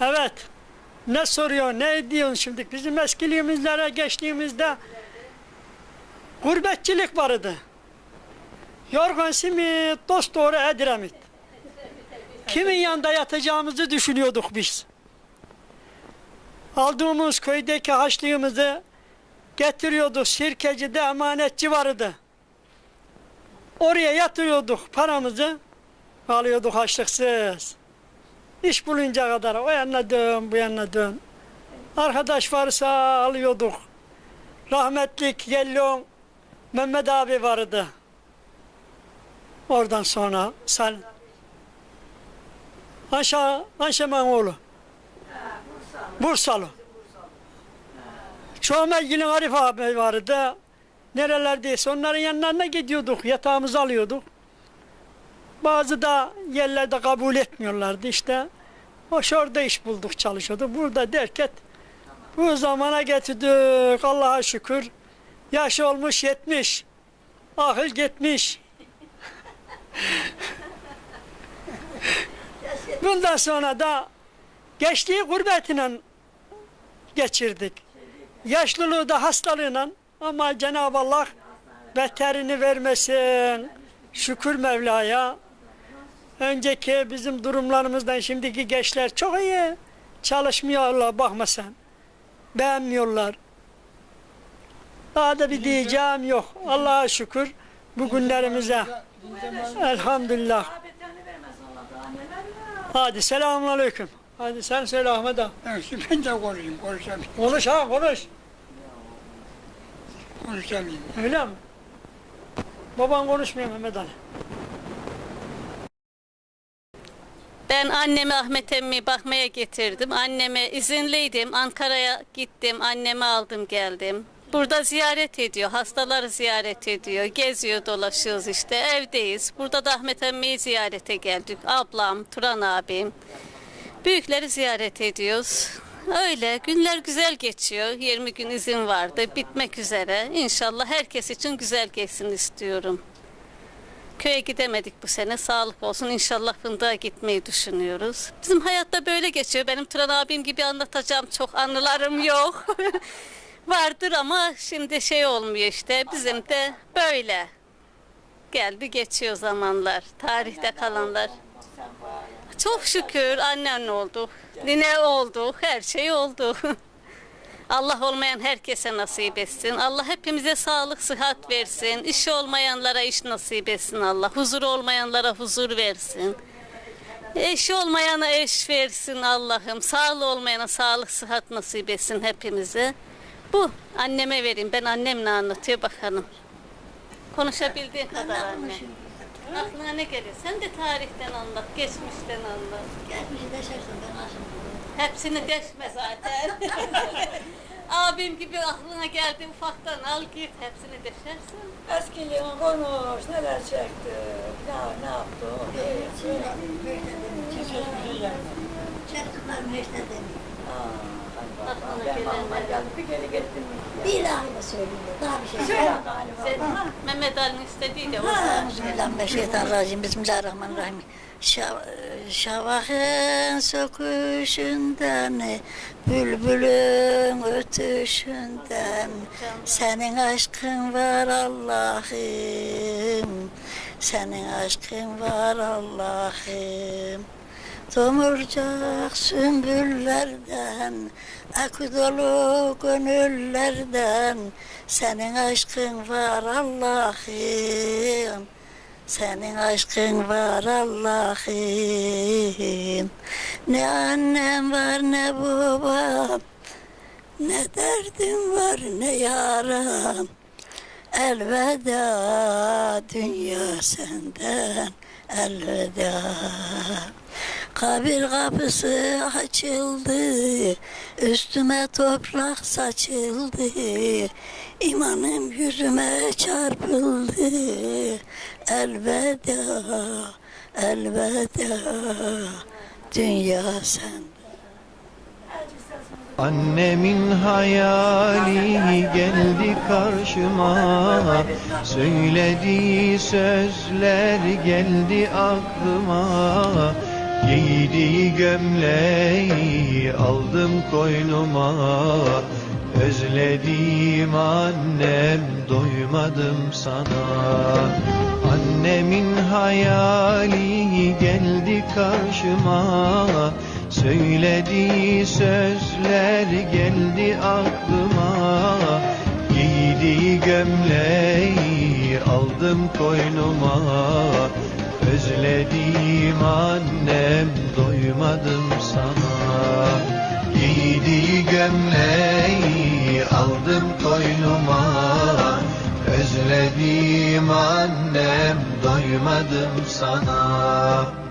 Evet. Ne soruyor, ne diyorsun şimdi? Bizim eskiliğimizlere geçtiğimizde gurbetçilik vardı. Yorgan simit, dost doğru Edremit. Kimin yanında yatacağımızı düşünüyorduk biz. Aldığımız köydeki haçlığımızı getiriyorduk. Sirkeci'de emanetçi vardı. Oraya yatırıyorduk paramızı. Alıyorduk haçlıksız. İş bulunca kadar o yana dön, bu yana dön. Arkadaş varsa alıyorduk. Rahmetlik Yellon Mehmet abi vardı. Oradan sonra sen Aşağı Ayşemen oğlu. Bursalı. Çoğumelginin Arif abi vardı. Nerelerdeyse onların yanlarına gidiyorduk. Yatağımızı alıyorduk. Bazı da yerlerde kabul etmiyorlardı işte. Hoş orada iş bulduk çalışıyorduk. Burada derken bu zamana getirdik Allah'a şükür. Yaş olmuş 70. Ahıl gitmiş. Bundan sonra da geçtiği gurbetiyle geçirdik. Yaşlılığı da hastalığıyla ama Cenab-ı Allah beterini vermesin. Şükür Mevla'ya. Önceki bizim durumlarımızdan şimdiki gençler çok iyi. Çalışmıyorlar bakma sen. Beğenmiyorlar. Daha da bir diyeceğim yok. Allah'a şükür bugünlerimize. Elhamdülillah. Hadi selamun aleyküm. Hadi sen söyle Ahmet ağa. Neyse ben de konuşayım, konuşamayayım. Konuş ha konuş. Konuşamayayım. Öyle mi? Baban konuşmuyor Mehmet Ali. Ben annemi Ahmet emmi bakmaya getirdim. Anneme izinliydim. Ankara'ya gittim. Annemi aldım geldim. Burada ziyaret ediyor. Hastaları ziyaret ediyor. Geziyor dolaşıyoruz işte. Evdeyiz. Burada da Ahmet emmiyi ziyarete geldik. Ablam, Turan abim. Büyükleri ziyaret ediyoruz. Öyle günler güzel geçiyor. 20 gün izin vardı. Bitmek üzere. İnşallah herkes için güzel geçsin istiyorum. Köye gidemedik bu sene. Sağlık olsun. İnşallah fındığa gitmeyi düşünüyoruz. Bizim hayatta böyle geçiyor. Benim Turan abim gibi anlatacağım çok anılarım yok. Vardır ama şimdi şey olmuyor işte. Bizim de böyle. Geldi geçiyor zamanlar. Tarihte kalanlar. Çok şükür annen olduk. Nine olduk. Her şey oldu. Allah olmayan herkese nasip etsin. Allah hepimize sağlık, sıhhat versin. İşi olmayanlara iş nasip etsin Allah. Huzur olmayanlara huzur versin. Eşi olmayana eş versin Allah'ım. Sağlığı olmayana sağlık, sıhhat nasip etsin hepimize. Bu anneme vereyim. Ben annemle anlatıyor bakalım. Konuşabildiğin kadar anne. Aklına ne geliyor? Sen de tarihten anlat, geçmişten anlat. Gelmişi deşersin ben aşım. Hepsini deşme zaten. Abim gibi aklına geldi ufaktan al git hepsini deşersin. Eskiliğin konuş, neler çekti, ne, ne yaptı. Çocuklarım hiç de demiyor. Aklına gelenler. bir geri gittim. Bir ilahi söylüyor. Daha bir şey Söyle. Sen Mehmet Ali'nin istediği de o. Bismillahirrahmanirrahim. Bismillahirrahmanirrahim. Şa- Şavakın söküşünden, bülbülün ötüşünden, senin aşkın var Allah'ım, senin aşkın var Allah'ım. Tomurcak sümbüllerden, akı dolu gönüllerden, senin aşkın var Allah'ım. Senin aşkın var Allah'ım. Ne annem var ne babam, ne derdim var ne yaram. Elveda dünya senden elveda. Kabir kapısı açıldı, üstüme toprak saçıldı. İmanım yüzüme çarpıldı. Elveda, elveda, dünya sen. Annemin hayali geldi karşıma. Söylediği sözler geldi aklıma. Giydiği gömleği aldım koynuma Özledim annem doymadım sana. Annemin hayali geldi karşıma. Söylediği sözler geldi aklıma. Giydiği gömleği aldım koynuma. Özledim annem doymadım sana. Giydiği gömleği aldım koynuma Özledim annem doymadım sana